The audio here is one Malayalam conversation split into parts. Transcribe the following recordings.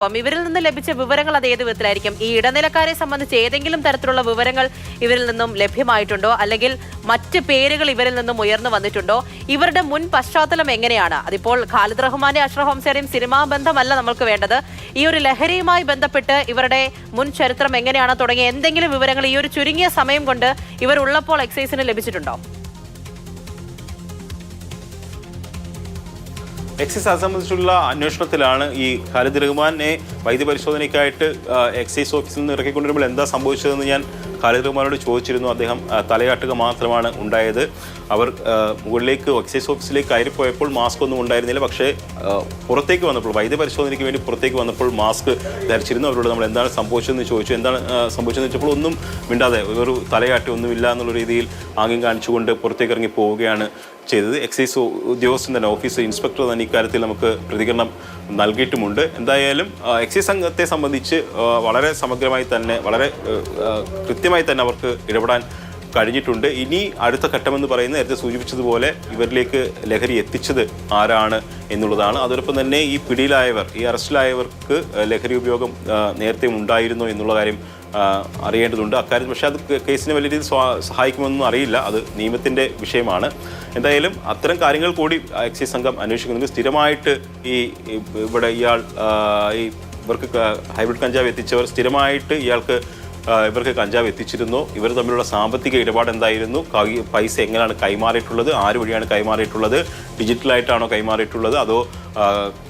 അപ്പം ഇവരിൽ നിന്ന് ലഭിച്ച വിവരങ്ങൾ അത് ഏത് വിധത്തിലായിരിക്കും? ഈ ഇടനിലക്കാരെ സംബന്ധിച്ച് ഏതെങ്കിലും തരത്തിലുള്ള വിവരങ്ങൾ ഇവരിൽ നിന്നും ലഭ്യമായിട്ടുണ്ടോ? അല്ലെങ്കിൽ മറ്റ് പേരുകൾ ഇവരിൽ നിന്നും ഉയർന്നു വന്നിട്ടുണ്ടോ? ഇവരുടെ മുൻ പശ്ചാത്തലം എങ്ങനെയാണ്? അതിപ്പോൾ ഖാലിദ് റഹ്മാന്റെ അഷ്റഫ് ഹംസയുടെയും സിനിമാ ബന്ധമല്ല നമ്മൾക്ക് വേണ്ടത്. ഈ ഒരു ലഹരിയുമായി ബന്ധപ്പെട്ട് ഇവരുടെ മുൻ ചരിത്രം എങ്ങനെയാണ് തുടങ്ങിയ എന്തെങ്കിലും വിവരങ്ങൾ ഈ ഒരു ചുരുങ്ങിയ സമയം കൊണ്ട് ഇവർ ഉള്ളപ്പോൾ എക്സൈസിന് ലഭിച്ചിട്ടുണ്ടോ? എക്സൈസ് അത് സംബന്ധിച്ചുള്ള അന്വേഷണത്തിലാണ് ഈ ഖാലിദ് റഹ്മാനെ വൈദ്യ പരിശോധനയ്ക്കായിട്ട് എക്സൈസ് ഓഫീസിൽ നിന്ന് ഇറക്കിക്കൊണ്ടിരുമ്പോൾ എന്താ സംഭവിച്ചതെന്ന് ഞാൻ ഖാലിദ് ചോദിച്ചിരുന്നു അദ്ദേഹം തലയാട്ടുക മാത്രമാണ് ഉണ്ടായത്. അവർ മുകളിലേക്ക് എക്സൈസ് ഓഫീസിലേക്ക് കയറിപ്പോയപ്പോൾ മാസ്ക് ഒന്നും ഉണ്ടായിരുന്നില്ല. പക്ഷേ പുറത്തേക്ക് വന്നപ്പോൾ വൈദ്യ പരിശോധനയ്ക്ക് വേണ്ടി പുറത്തേക്ക് വന്നപ്പോൾ മാസ്ക് ധരിച്ചിരുന്നു. അവരോട് നമ്മൾ എന്താണ് സംഭവിച്ചതെന്ന് ചോദിച്ചു. എന്താണ് സംഭവിച്ചതെന്ന് വെച്ചപ്പോൾ ഒന്നും മിണ്ടാതെ ഒരു തലയാട്ടി ഒന്നുമില്ല എന്നുള്ള രീതിയിൽ ആംഗ്യം കാണിച്ചുകൊണ്ട് പുറത്തേക്ക് ഇറങ്ങി പോവുകയാണ് ചെയ്തത്. എക്സൈസ് ഉദ്യോഗസ്ഥൻ തന്നെ ഓഫീസ് ഇൻസ്പെക്ടർ തന്നെ ഇക്കാര്യത്തിൽ നമുക്ക് പ്രതികരണം നൽകിയിട്ടുമുണ്ട്. എന്തായാലും എക്സൈസ് സംഘത്തെ സംബന്ധിച്ച് വളരെ സമഗ്രമായി തന്നെ വളരെ കൃത്യമായി തന്നെ അവർക്ക് ഇടപെടാൻ കഴിഞ്ഞിട്ടുണ്ട്. ഇനി അടുത്ത ഘട്ടമെന്ന് പറയുന്നത് നേരത്തെ സൂചിപ്പിച്ചതുപോലെ ഇവരിലേക്ക് ലഹരി എത്തിച്ചത് ആരാണ് എന്നുള്ളതാണ്. അതോടൊപ്പം തന്നെ ഈ പിടിയിലായവർ ഈ അറസ്റ്റിലായവർക്ക് ലഹരി ഉപയോഗം നേരത്തെ ഉണ്ടായിരുന്നോ എന്നുള്ള കാര്യം അറിയേണ്ടതുണ്ട്. അക്കാര്യം പക്ഷേ അത് കേസിനെ വലിയ രീതിയിൽ സഹായിക്കുമെന്നൊന്നും അറിയില്ല. അത് നിയമത്തിന്റെ വിഷയമാണ്. എന്തായാലും അത്തരം കാര്യങ്ങൾ കൂടി എക്സൈസ് സംഘം അന്വേഷിക്കുന്നുണ്ട്. സ്ഥിരമായിട്ട് ഈ ഇവിടെ ഇയാൾ ഈ ഇവർക്ക് ഹൈബ്രിഡ് കഞ്ചാവ് എത്തിച്ചവർ സ്ഥിരമായിട്ട് ഇയാൾക്ക് ഇവർക്ക് കഞ്ചാവ് എത്തിച്ചിരുന്നു. ഇവർ തമ്മിലുള്ള സാമ്പത്തിക ഇടപാട് എന്തായിരുന്നു? പൈസ എങ്ങനെയാണ് കൈമാറിയിട്ടുള്ളത്? ആര് വഴിയാണ് കൈമാറിയിട്ടുള്ളത്? ഡിജിറ്റലായിട്ടാണോ കൈമാറിയിട്ടുള്ളത്? അതോ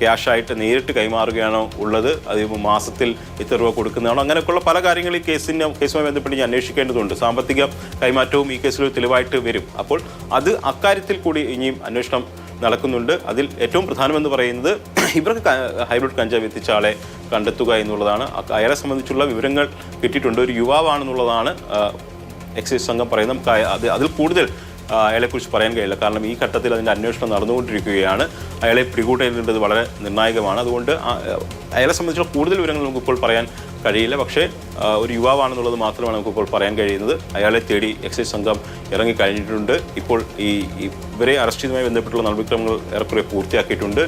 ക്യാഷായിട്ട് നേരിട്ട് കൈമാറുകയാണോ ഉള്ളത്? അത് മാസത്തിൽ ഇത്ര രൂപ കൊടുക്കുന്നതാണോ? അങ്ങനെയൊക്കെയുള്ള പല കാര്യങ്ങൾ ഈ കേസിന് കേസുമായി ബന്ധപ്പെട്ട് ഞാൻ അന്വേഷിക്കേണ്ടതുണ്ട്. സാമ്പത്തിക കൈമാറ്റവും ഈ കേസിൽ തെളിവായിട്ട് വരും. അപ്പോൾ അത് അക്കാര്യത്തിൽ കൂടി ഇനിയും അന്വേഷണം നടക്കുന്നുണ്ട്. അതിൽ ഏറ്റവും പ്രധാനമെന്ന് പറയുന്നത് ഇവർക്ക് ഹൈബ്രിഡ് കഞ്ചാവ് എത്തിച്ച ആളെ കണ്ടെത്തുക എന്നുള്ളതാണ്. അയാളെ സംബന്ധിച്ചുള്ള വിവരങ്ങൾ കിട്ടിയിട്ടുണ്ട്. ഒരു യുവാവാണെന്നുള്ളതാണ് എക്സൈസ് സംഘം പറയുന്നത് നമുക്ക് അത് അതിൽ കൂടുതൽ അയാളെക്കുറിച്ച് പറയാൻ കഴിയില്ല. കാരണം ഈ ഘട്ടത്തിൽ അതിന്റെ അന്വേഷണം നടന്നുകൊണ്ടിരിക്കുകയാണ്. അയാളെ പിടികൂട്ടേണ്ടത് വളരെ നിർണായകമാണ്. അതുകൊണ്ട് അയാളെ സംബന്ധിച്ചുള്ള കൂടുതൽ വിവരങ്ങൾ നമുക്കിപ്പോൾ പറയാൻ കഴിയില്ല. പക്ഷേ ഒരു യുവാവാണെന്നുള്ളത് മാത്രമാണ് നമുക്കിപ്പോൾ പറയാൻ കഴിയുന്നത്. അയാളെ തേടി എക്സൈസ് സംഘം ഇറങ്ങി കഴിഞ്ഞിട്ടുണ്ട്. ഇപ്പോൾ ഈ ഇവരെ അറസ്റ്റ് ചെയ്തുമായി ബന്ധപ്പെട്ടുള്ള നടപടിക്രമങ്ങൾ ഏറെക്കുറെ പൂർത്തിയാക്കിയിട്ടുണ്ട്.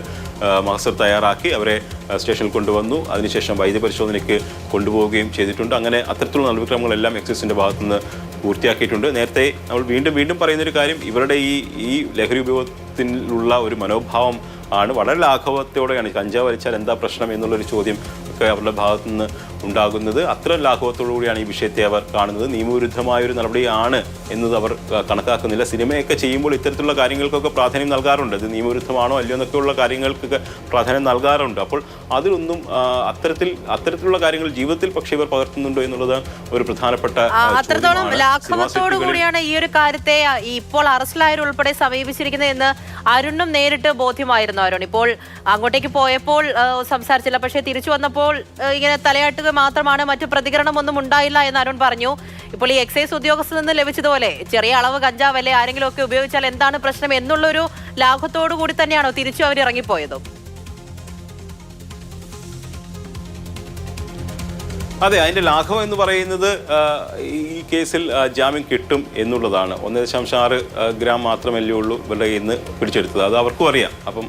മഹസർ തയ്യാറാക്കി അവരെ സ്റ്റേഷനിൽ കൊണ്ടുവന്നു. അതിനുശേഷം വൈദ്യപരിശോധനയ്ക്ക് കൊണ്ടുപോവുകയും ചെയ്തിട്ടുണ്ട്. അങ്ങനെ അത്തരത്തിലുള്ള നടപടിക്രമങ്ങളെല്ലാം എക്സൈസിന്റെ ഭാഗത്തുനിന്ന് പൂർത്തിയാക്കിയിട്ടുണ്ട്. നേരത്തെ നമ്മൾ വീണ്ടും വീണ്ടും പറയുന്നൊരു കാര്യം ഇവരുടെ ഈ ഈ ലഹരി ഉപയോഗത്തിലുള്ള ഒരു മനോഭാവം ആണ്. വളരെ ലാഘവത്തോടെയാണ്. കഞ്ചാവ് വലിച്ചാൽ എന്താ പ്രശ്നം എന്നുള്ളൊരു ചോദ്യം ഒക്കെ അവരുടെ ഭാഗത്തു നിന്ന് ഉണ്ടാകുന്നത്. അത്ര ലാഘവത്തോടു കൂടിയാണ് ഈ വിഷയത്തെ അവർ കാണുന്നത്. നിയമവിരുദ്ധമായൊരു നടപടിയാണ് എന്നത് അവർ കണക്കാക്കുന്നില്ല. സിനിമയൊക്കെ ചെയ്യുമ്പോൾ ഇത്തരത്തിലുള്ള കാര്യങ്ങൾക്കൊക്കെ പ്രാധാന്യം നൽകാറുണ്ട്. ഇത് നിയമവിരുദ്ധമാണോ അല്ലയോ എന്നൊക്കെയുള്ള കാര്യങ്ങൾക്കൊക്കെ പ്രാധാന്യം നൽകാറുണ്ട്. അപ്പോൾ അതിലൊന്നും അത്തരത്തിൽ അത്തരത്തിലുള്ള കാര്യങ്ങൾ ജീവിതത്തിൽ പക്ഷേ ഇവർ പകർത്തുന്നുണ്ടോ എന്നുള്ളത് ഒരു പ്രധാനപ്പെട്ട അത്രത്തോളം. ലാഘവത്തോടു കൂടിയാണ് ഈ ഒരു കാര്യത്തെ ഇപ്പോൾ അറസ്റ്റിലായവരുൾപ്പെടെ സമീപിച്ചിരിക്കുന്നത് എന്ന് അരുണും നേരിട്ട് ബോധ്യമായിരുന്നു അരുൺ. ഇപ്പോൾ അങ്ങോട്ടേക്ക് പോയപ്പോൾ സംസാരിച്ചില്ല. പക്ഷേ തിരിച്ചു വന്നപ്പോൾ ഇങ്ങനെ തലയാട്ടുക മാത്രമാണ് മറ്റു പ്രതികരണമൊന്നും ഉണ്ടായില്ല എന്ന് അരുൺ പറഞ്ഞു. ഇപ്പോൾ ഈ എക്സൈസ് ഉദ്യോഗസ്ഥരിൽ നിന്ന് ലഭിച്ചതുപോലെ ചെറിയ അളവ് കഞ്ചാവല്ലേ ആരെങ്കിലും ഒക്കെ ഉപയോഗിച്ചാൽ എന്താണ് പ്രശ്നം എന്നുള്ളൊരു ലാഭത്തോടു കൂടി തന്നെയാണോ തിരിച്ചു അവർ ഇറങ്ങിപ്പോയതും? അതെ അതിന്റെ ലാഘവം എന്ന് പറയുന്നത് ഈ കേസിൽ ജാമ്യം കിട്ടും എന്നുള്ളതാണ്. ഒന്ന് ദശാംശം ആറ് ഗ്രാം മാത്രമല്ലേ ഉള്ളൂ ഇവരുടെ ഇന്ന് പിടിച്ചെടുത്തത്. അത് അവർക്കും അറിയാം. അപ്പം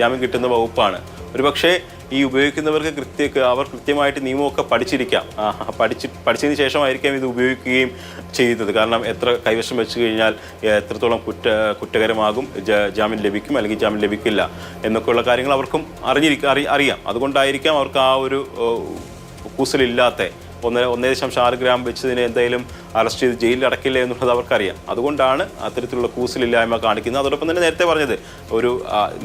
ജാമ്യം കിട്ടുന്ന വകുപ്പാണ്. ഒരുപക്ഷെ ഈ ഉപയോഗിക്കുന്നവർക്ക് കൃത്യ അവർ കൃത്യമായിട്ട് നിയമമൊക്കെ പഠിച്ചിരിക്കാം. പഠിച്ച് പഠിച്ചതിന് ശേഷമായിരിക്കാം ഇത് ഉപയോഗിക്കുകയും ചെയ്യുന്നത്. കാരണം എത്ര കൈവശം വെച്ച് കഴിഞ്ഞാൽ എത്രത്തോളം കുറ്റ കുറ്റകരമാകും ജാമ്യം ലഭിക്കും അല്ലെങ്കിൽ ജാമ്യം ലഭിക്കില്ല എന്നൊക്കെയുള്ള കാര്യങ്ങൾ അവർക്കും അറിഞ്ഞിരിക്കാം അറിയാം. അതുകൊണ്ടായിരിക്കാം അവർക്ക് ആ ഒരു കൂസലില്ലാത്ത ഒന്ന് ഒന്നേ ദശാംശം ആറ് ഗ്രാം വെച്ചതിന് എന്തായാലും അറസ്റ്റ് ചെയ്ത് ജയിലിൽ അടക്കില്ല എന്നുള്ളത് അവർക്കറിയാം. അതുകൊണ്ടാണ് അത്തരത്തിലുള്ള കൂസലില്ലായ്മ കാണിക്കുന്നത്. അതോടൊപ്പം തന്നെ നേരത്തെ പറഞ്ഞത് ഒരു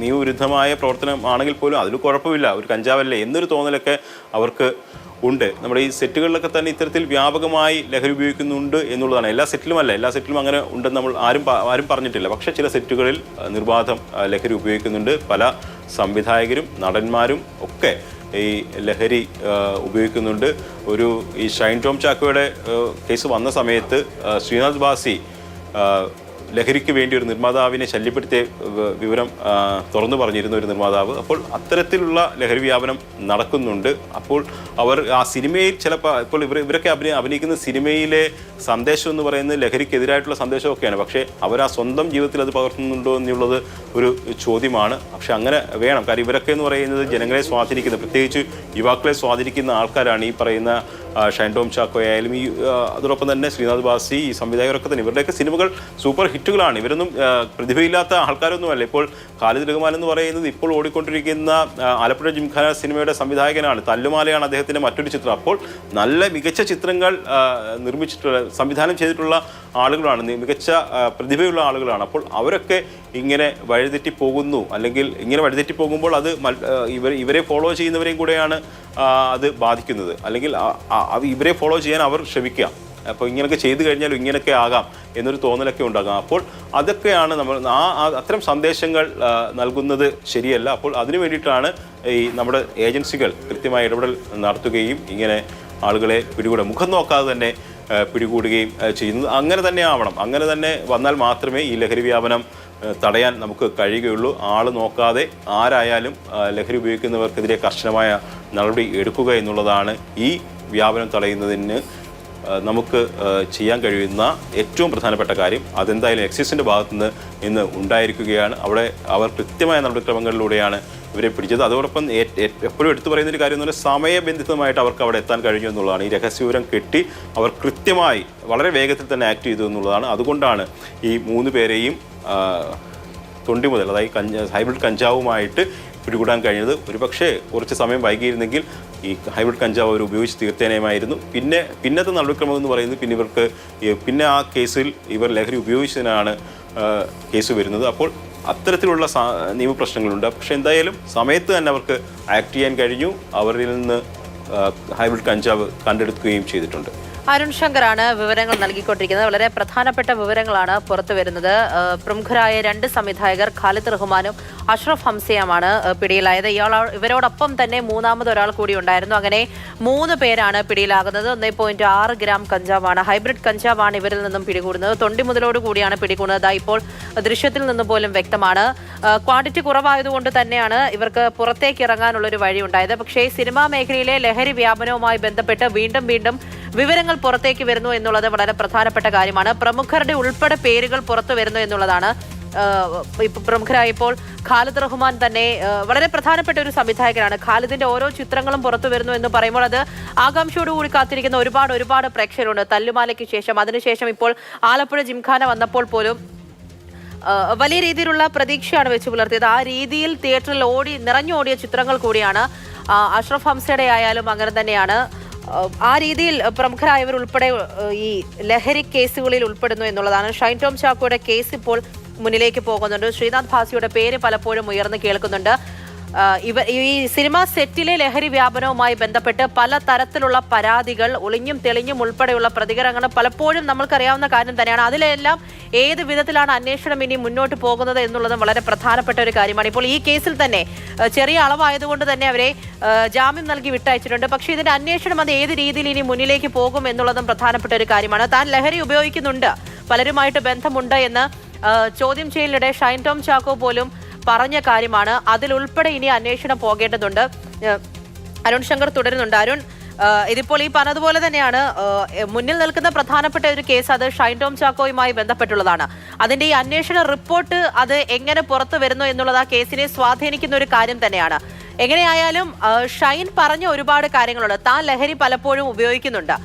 നിയമവിരുദ്ധമായ പ്രവർത്തനമാണെങ്കിൽ പോലും അതിൽ കുഴപ്പമില്ല ഒരു കഞ്ചാവല്ലേ എന്നൊരു തോന്നലൊക്കെ അവർക്ക് ഉണ്ട്. നമ്മുടെ ഈ സെറ്റുകളിലൊക്കെ തന്നെ ഇത്തരത്തിൽ വ്യാപകമായി ലഹരി ഉപയോഗിക്കുന്നുണ്ട് എന്നുള്ളതാണ്. എല്ലാ സെറ്റിലും അല്ല എല്ലാ സെറ്റിലും അങ്ങനെ ഉണ്ടെന്ന് നമ്മൾ ആരും ആരും പറഞ്ഞിട്ടില്ല. പക്ഷേ ചില സെറ്റുകളിൽ നിർബാധം ലഹരി ഉപയോഗിക്കുന്നുണ്ട്. പല സംവിധായകരും നടന്മാരും ഒക്കെ ഈ ലഹരി ഉപയോഗിക്കുന്നുണ്ട്. ഒരു ഈ ഷൈൻ ടോം ചാക്കോയുടെ കേസ് വന്ന സമയത്ത് ശ്രീനാഥ് ബാസി ലഹരിക്ക് വേണ്ടി ഒരു നിർമ്മാതാവിനെ ശല്യപ്പെടുത്തിയ വിവരം തുറന്നു പറഞ്ഞിരുന്ന ഒരു നിർമ്മാതാവ്. അപ്പോൾ അത്തരത്തിലുള്ള ലഹരി വ്യാപനം നടക്കുന്നുണ്ട്. അപ്പോൾ അവർ ആ സിനിമയിൽ ചിലപ്പോൾ ഇപ്പോൾ ഇവർ ഇവരൊക്കെ അഭിനയ അഭിനയിക്കുന്ന സിനിമയിലെ സന്ദേശം എന്ന് പറയുന്നത് ലഹരിക്കെതിരായിട്ടുള്ള സന്ദേശമൊക്കെയാണ്. പക്ഷേ അവർ ആ സ്വന്തം ജീവിതത്തിൽ അത് പകർത്തുന്നുണ്ടോ എന്നുള്ളത് ഒരു ചോദ്യമാണ്. പക്ഷെ അങ്ങനെ വേണം. കാര്യം ഇവരൊക്കെ എന്ന് പറയുന്നത് ജനങ്ങളെ സ്വാധീനിക്കുന്ന പ്രത്യേകിച്ച് യുവാക്കളെ സ്വാധീനിക്കുന്ന ആൾക്കാരാണ് ഈ പറയുന്ന ഷൈൻ ടോം ചാക്കോ ആയാലും ഈ അതോടൊപ്പം തന്നെ ശ്രീനാഥ് ബാസി ഈ സംവിധായകരൊക്കെ തന്നെ ഇവരുടെയൊക്കെ സിനിമകൾ സൂപ്പർ ഹിറ്റുകളാണ്. ഇവരൊന്നും പ്രതിഭയില്ലാത്ത ആൾക്കാരൊന്നുമല്ല. ഇപ്പോൾ ഖാലിദ് റഹ്മാൻ എന്ന് പറയുന്നത് ഇപ്പോൾ ഓടിക്കൊണ്ടിരിക്കുന്ന ആലപ്പുഴ ജിംഖാന സിനിമയുടെ സംവിധായകനാണ്. തല്ലുമാലയാണ് അദ്ദേഹത്തിന്റെ മറ്റൊരു ചിത്രം. അപ്പോൾ നല്ല മികച്ച ചിത്രങ്ങൾ നിർമ്മിച്ചിട്ടുള്ള സംവിധാനം ചെയ്തിട്ടുള്ള ആളുകളാണ് മികച്ച പ്രതിഭയുള്ള ആളുകളാണ്. അപ്പോൾ അവരൊക്കെ ഇങ്ങനെ വഴിതെറ്റി പോകുന്നു. അല്ലെങ്കിൽ ഇങ്ങനെ വഴിതെറ്റി പോകുമ്പോൾ അത് ഇവർ ഇവരെ ഫോളോ ചെയ്യുന്നവരെയും കൂടെയാണ് അത് ബാധിക്കുന്നത്. അല്ലെങ്കിൽ അവ- ഇവരെ ഫോളോ ചെയ്യാൻ അവർ ശ്രമിക്കുക. അപ്പോൾ ഇങ്ങനെയൊക്കെ ചെയ്തു കഴിഞ്ഞാൽ ഇങ്ങനെയൊക്കെ ആകാം എന്നൊരു തോന്നലൊക്കെ ഉണ്ടാകാം. അപ്പോൾ അതൊക്കെയാണ് നമ്മൾ ആ അത്തരം സന്ദേശങ്ങൾ നൽകുന്നത് ശരിയല്ല. അപ്പോൾ അതിനു വേണ്ടിയിട്ടാണ് ഈ നമ്മുടെ ഏജൻസികൾ കൃത്യമായ ഇടപെടൽ നടത്തുകയും ഇങ്ങനെ ആളുകളെ പിടികൂടെ മുഖം നോക്കാതെ തന്നെ പിടികൂടുകയും ചെയ്യുന്നത്. അങ്ങനെ തന്നെ ആവണം. അങ്ങനെ തന്നെ വന്നാൽ മാത്രമേ ഈ ലഹരി വ്യാപനം തടയാൻ നമുക്ക് കഴിയുകയുള്ളൂ. ആൾ നോക്കാതെ ആരായാലും ലഹരി ഉപയോഗിക്കുന്നവർക്കെതിരെ കർശനമായ നടപടി എടുക്കുക എന്നുള്ളതാണ് ഈ വ്യാപനം തടയുന്നതിന് നമുക്ക് ചെയ്യാൻ കഴിയുന്ന ഏറ്റവും പ്രധാനപ്പെട്ട കാര്യം. അതെന്തായാലും എക്സൈസിന്റെ ഭാഗത്തുനിന്ന് ഇന്ന് ഉണ്ടായിരിക്കുകയാണ്. അവിടെ അവർ കൃത്യമായ നടപടിക്രമങ്ങളിലൂടെയാണ് ഇവരെ പിടിച്ചത്. അതോടൊപ്പം എപ്പോഴും എടുത്തു പറയുന്ന ഒരു കാര്യം എന്ന് പറഞ്ഞാൽ സമയബന്ധിതമായിട്ട് അവർക്ക് അവിടെ എത്താൻ കഴിഞ്ഞു എന്നുള്ളതാണ്. ഈ രഹസ്യവിവരം കെട്ടി അവർ കൃത്യമായി വളരെ വേഗത്തിൽ തന്നെ ആക്ട് ചെയ്തു എന്നുള്ളതാണ്. അതുകൊണ്ടാണ് ഈ മൂന്ന് പേരെയും തൊണ്ടി മുതൽ അതായത് കഞ്ച ഹൈബ്രിഡ് കഞ്ചാവുമായിട്ട് പിടികൂടാൻ കഴിഞ്ഞത്. ഒരുപക്ഷെ കുറച്ച് സമയം വൈകിയിരുന്നെങ്കിൽ ഈ ഹൈബ്രിഡ് കഞ്ചാവ് അവർ ഉപയോഗിച്ച് തീർത്തേനയുമായിരുന്നു. പിന്നെ പിന്നത്തെ നടപടിക്രമം എന്ന് പറയുന്നത് പിന്നെ ഇവർക്ക് പിന്നെ ആ കേസിൽ ഇവർ ലഹരി ഉപയോഗിച്ചതിനാണ് കേസ് വരുന്നത്. അപ്പോൾ അത്തരത്തിലുള്ള നിയമപ്രശ്നങ്ങളുണ്ട്. പക്ഷെ എന്തായാലും സമയത്ത് തന്നെ അവർക്ക് ആക്ട് ചെയ്യാൻ കഴിഞ്ഞു. അവരിൽ നിന്ന് ഹൈബ്രിഡ് കഞ്ചാവ് കണ്ടെടുക്കുകയും ചെയ്തിട്ടുണ്ട്. അരുൺ ശങ്കറാണ് വിവരങ്ങൾ നൽകിക്കൊണ്ടിരിക്കുന്നത്. വളരെ പ്രധാനപ്പെട്ട വിവരങ്ങളാണ് പുറത്തു വരുന്നത്. പ്രമുഖരായ രണ്ട് സംവിധായകർ ഖാലിദ് റഹ്മാനും അഷ്റഫ് ഹംസയുമാണ് പിടിയിലായത്. ഇയാൾ ഇവരോടൊപ്പം തന്നെ മൂന്നാമത് ഒരാൾ കൂടി ഉണ്ടായിരുന്നു. അങ്ങനെ മൂന്ന് പേരാണ് പിടിയിലാകുന്നത്. ഒന്നേ പോയിന്റ് ആറ് ഗ്രാം കഞ്ചാവാണ്. ഹൈബ്രിഡ് കഞ്ചാവാണ് ഇവരിൽ നിന്നും പിടികൂടുന്നത്. തൊണ്ടി മുതലോട് കൂടിയാണ് പിടികൂടുന്നത്. ഇപ്പോൾ ദൃശ്യത്തിൽ നിന്ന് പോലും വ്യക്തമാണ്. ക്വാണ്ടിറ്റി കുറവായതുകൊണ്ട് തന്നെയാണ് ഇവർക്ക് പുറത്തേക്ക് ഇറങ്ങാനുള്ള ഒരു വഴി ഉണ്ടായത് പക്ഷേ സിനിമാ മേഖലയിലെ ലഹരി വ്യാപനവുമായി ബന്ധപ്പെട്ട് വീണ്ടും വീണ്ടും വിവരങ്ങൾ പുറത്തേക്ക് വരുന്നു എന്നുള്ളത് വളരെ പ്രധാനപ്പെട്ട കാര്യമാണ്. പ്രമുഖരുടെ ഉൾപ്പെടെ പേരുകൾ പുറത്തു വരുന്നു എന്നുള്ളതാണ് പ്രമുഖരായപ്പോൾ ഖാലിദ് റഹ്മാൻ തന്നെ വളരെ പ്രധാനപ്പെട്ട ഒരു സംവിധായകനാണ്. ഖാലിദിന്റെ ഓരോ ചിത്രങ്ങളും പുറത്തു വരുന്നു എന്ന് പറയുമ്പോൾ അത് ആകാംക്ഷയോടുകൂടി കാത്തിരിക്കുന്ന ഒരുപാട് ഒരുപാട് പ്രേക്ഷകരുണ്ട്. തല്ലുമാലയ്ക്ക് ശേഷം അതിനുശേഷം ഇപ്പോൾ ആലപ്പുഴ ജിംഖാന വന്നപ്പോൾ പോലും വലിയ രീതിയിലുള്ള പ്രതീക്ഷയാണ് വെച്ച് പുലർത്തിയത്. ആ രീതിയിൽ തിയേറ്ററിൽ ഓടി നിറഞ്ഞോടിയ ചിത്രങ്ങൾ കൂടിയാണ് അഷ്റഫ് ഹംസയുടെ ആയാലും അങ്ങനെ തന്നെയാണ്. ആ, രീതിയിൽ പ്രമുഖരായവർ ഉൾപ്പെടെ ഈ ലഹരി കേസുകളിൽ ഉൾപ്പെടുന്നു എന്നുള്ളതാണ്. ഷൈൻ ടോം ചാക്കോയുടെ കേസ് ഇപ്പോൾ മുന്നിലേക്ക് പോകുന്നുണ്ട്. ശ്രീനാഥ് ഭാസിയുടെ പേര് പലപ്പോഴും ഉയർന്നു കേൾക്കുന്നുണ്ട്. ഇവ ഈ സിനിമാ സെറ്റിലെ ലഹരി വ്യാപനവുമായി ബന്ധപ്പെട്ട് പല തരത്തിലുള്ള പരാതികൾ ഒളിഞ്ഞും തെളിഞ്ഞും ഉൾപ്പെടെയുള്ള പ്രതികരണങ്ങൾ പലപ്പോഴും നമ്മൾക്കറിയാവുന്ന കാര്യം തന്നെയാണ്. അതിലെല്ലാം ഏത് വിധത്തിലാണ് അന്വേഷണം ഇനി മുന്നോട്ട് പോകുന്നത് എന്നുള്ളതും വളരെ പ്രധാനപ്പെട്ട ഒരു കാര്യമാണ്. ഇപ്പോൾ ഈ കേസിൽ തന്നെ ചെറിയ അളവായതുകൊണ്ട് തന്നെ അവരെ ജാമ്യം നൽകി വിട്ടയച്ചിട്ടുണ്ട്. പക്ഷേ ഇതിന്റെ അന്വേഷണം അത് ഏത് രീതിയിൽ ഇനി മുന്നിലേക്ക് പോകും എന്നുള്ളതും പ്രധാനപ്പെട്ട ഒരു കാര്യമാണ്. താൻ ലഹരി ഉപയോഗിക്കുന്നുണ്ട്. പലരുമായിട്ട് ബന്ധമുണ്ട് എന്ന് ചോദ്യം ചെയ്യലിനിടെ ഷൈൻ ടോം ചാക്കോ പോലും പറഞ്ഞ കാര്യമാണ്. അതിലുൾപ്പെടെ ഇനി അന്വേഷണം പോകേണ്ടതുണ്ട്. അരുൺ ശങ്കർ തുടരുന്നുണ്ട്. അരുൺ ഇതിപ്പോൾ ഈ പറഞ്ഞതുപോലെ തന്നെയാണ്. മുന്നിൽ നിൽക്കുന്ന പ്രധാനപ്പെട്ട ഒരു കേസ് അത് ഷൈൻ ടോം ചാക്കോയുമായി ബന്ധപ്പെട്ടുള്ളതാണ്. അതിന്റെ ഈ അന്വേഷണ റിപ്പോർട്ട് അത് എങ്ങനെ പുറത്തു വരുന്നു എന്നുള്ളത് ആ കേസിനെ സ്വാധീനിക്കുന്ന ഒരു കാര്യം തന്നെയാണ്. എങ്ങനെയായാലും ഷൈൻ പറഞ്ഞ ഒരുപാട് കാര്യങ്ങളുണ്ട്. താൻ ലഹരി പലപ്പോഴും ഉപയോഗിക്കുന്നുണ്ട്.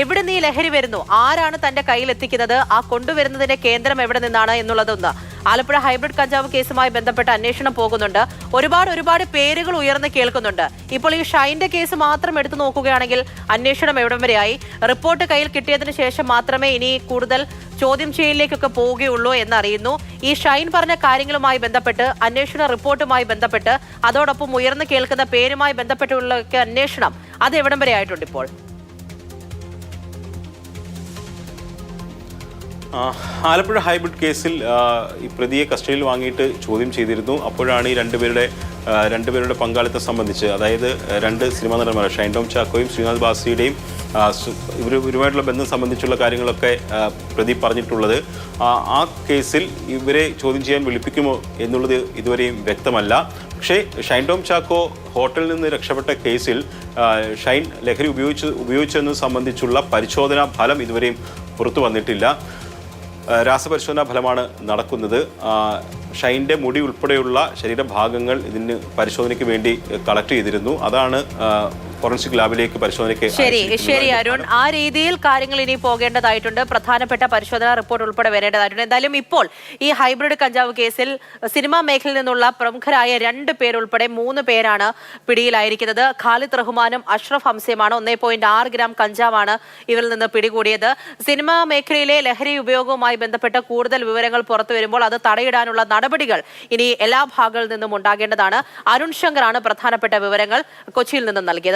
എവിടെ നിന്ന് ഈ ലഹരി വരുന്നു? ആരാണ് തന്റെ കയ്യിൽ എത്തിക്കുന്നത് ആ കൊണ്ടുവരുന്നതിന്റെ കേന്ദ്രം എവിടെ നിന്നാണ് എന്നുള്ളതൊന്ന് ആലപ്പുഴ ഹൈബ്രിഡ് കഞ്ചാവ് കേസുമായി ബന്ധപ്പെട്ട് അന്വേഷണം പോകുന്നുണ്ട്. ഒരുപാട് ഒരുപാട് പേരുകൾ ഉയർന്ന് കേൾക്കുന്നുണ്ട്. ഇപ്പോൾ ഈ ഷൈന്റെ കേസ് മാത്രം എടുത്തു നോക്കുകയാണെങ്കിൽ അന്വേഷണം എവിടം വരെയായി? റിപ്പോർട്ട് കയ്യിൽ കിട്ടിയതിന് ശേഷം മാത്രമേ ഇനി കൂടുതൽ ചോദ്യം ചെയ്യലിലേക്കൊക്കെ പോവുകയുള്ളൂ എന്നറിയുന്നു. ഈ ഷൈൻ പറഞ്ഞ കാര്യങ്ങളുമായി ബന്ധപ്പെട്ട് അന്വേഷണ റിപ്പോർട്ടുമായി ബന്ധപ്പെട്ട് അതോടൊപ്പം ഉയർന്നു കേൾക്കുന്ന പേരുമായി ബന്ധപ്പെട്ടുള്ള അന്വേഷണം അത് എവിടം വരെ ആയിട്ടുണ്ട് ഇപ്പോൾ? ആലപ്പുഴ ഹൈബ്രിഡ് കേസിൽ ഈ പ്രതിയെ കസ്റ്റഡിയിൽ വാങ്ങിയിട്ട് ചോദ്യം ചെയ്തിരുന്നു. അപ്പോഴാണ് ഈ രണ്ടുപേരുടെ രണ്ടുപേരുടെ പങ്കാളിത്തം സംബന്ധിച്ച് അതായത് രണ്ട് സിനിമാ നടന്മാർ ഷൈൻ ടോം ചാക്കോയും ശ്രീനാഥ് ബാസിയുടെയും ഇവർ ഇവരുമായിട്ടുള്ള ബന്ധം സംബന്ധിച്ചുള്ള കാര്യങ്ങളൊക്കെ പ്രതി പറഞ്ഞിട്ടുള്ളത്. ആ, കേസിൽ ഇവരെ ചോദ്യം ചെയ്യാൻ വിളിപ്പിക്കുമോ എന്നുള്ളത് ഇതുവരെയും വ്യക്തമല്ല. പക്ഷേ ഷൈൻ ടോം ചാക്കോ ഹോട്ടലിൽ നിന്ന് രക്ഷപ്പെട്ട കേസിൽ ഷൈൻ ലഹരി ഉപയോഗിച്ച് ഉപയോഗിച്ചതെന്ന് സംബന്ധിച്ചുള്ള പരിശോധനാ ഫലം ഇതുവരെയും പുറത്തു വന്നിട്ടില്ല. രാസപരിശോധനാ ഫലമാണ് നടക്കുന്നത്. ഷൈന്റെ മുടി ഉൾപ്പെടെയുള്ള ശരീരഭാഗങ്ങൾ ഇതിന് പരിശോധനയ്ക്ക് വേണ്ടി കളക്ട് ചെയ്തിരുന്നു. അതാണ് ഫോറൻസിക് ലാബിലേക്ക് പരിശോധനയ്ക്ക് ശരി. ശരി അരുൺ. ആ രീതിയിൽ കാര്യങ്ങൾ ഇനി പോകേണ്ടതായിട്ടുണ്ട്. പ്രധാനപ്പെട്ട പരിശോധനാ റിപ്പോർട്ട് ഉൾപ്പെടെ വരേണ്ടതായിട്ടുണ്ട്. എന്തായാലും ഇപ്പോൾ ഈ ഹൈബ്രിഡ് കഞ്ചാവ് കേസിൽ സിനിമാ മേഖലയിൽ നിന്നുള്ള പ്രമുഖരായ രണ്ട് പേരുൾപ്പെടെ മൂന്ന് പേരാണ് പിടിയിലായിരിക്കുന്നത്. ഖാലിദ് റഹ്മാനും അഷ്റഫ് ഹംസയുമാണ്. ഒന്നേ പോയിന്റ് ആറ് ഗ്രാം കഞ്ചാവാണ് ഇവരിൽ നിന്ന് പിടികൂടിയത്. സിനിമാ മേഖലയിലെ ലഹരി ഉപയോഗവുമായി ബന്ധപ്പെട്ട കൂടുതൽ വിവരങ്ങൾ പുറത്തു വരുമ്പോൾ അത് തടയിടാനുള്ള നടപടികൾ ഇനി എല്ലാ ഭാഗങ്ങളിൽ നിന്നും ഉണ്ടാകേണ്ടതാണ്. അരുൺ ശങ്കറാണ് പ്രധാനപ്പെട്ട വിവരങ്ങൾ കൊച്ചിയിൽ നിന്നും നൽകിയത്.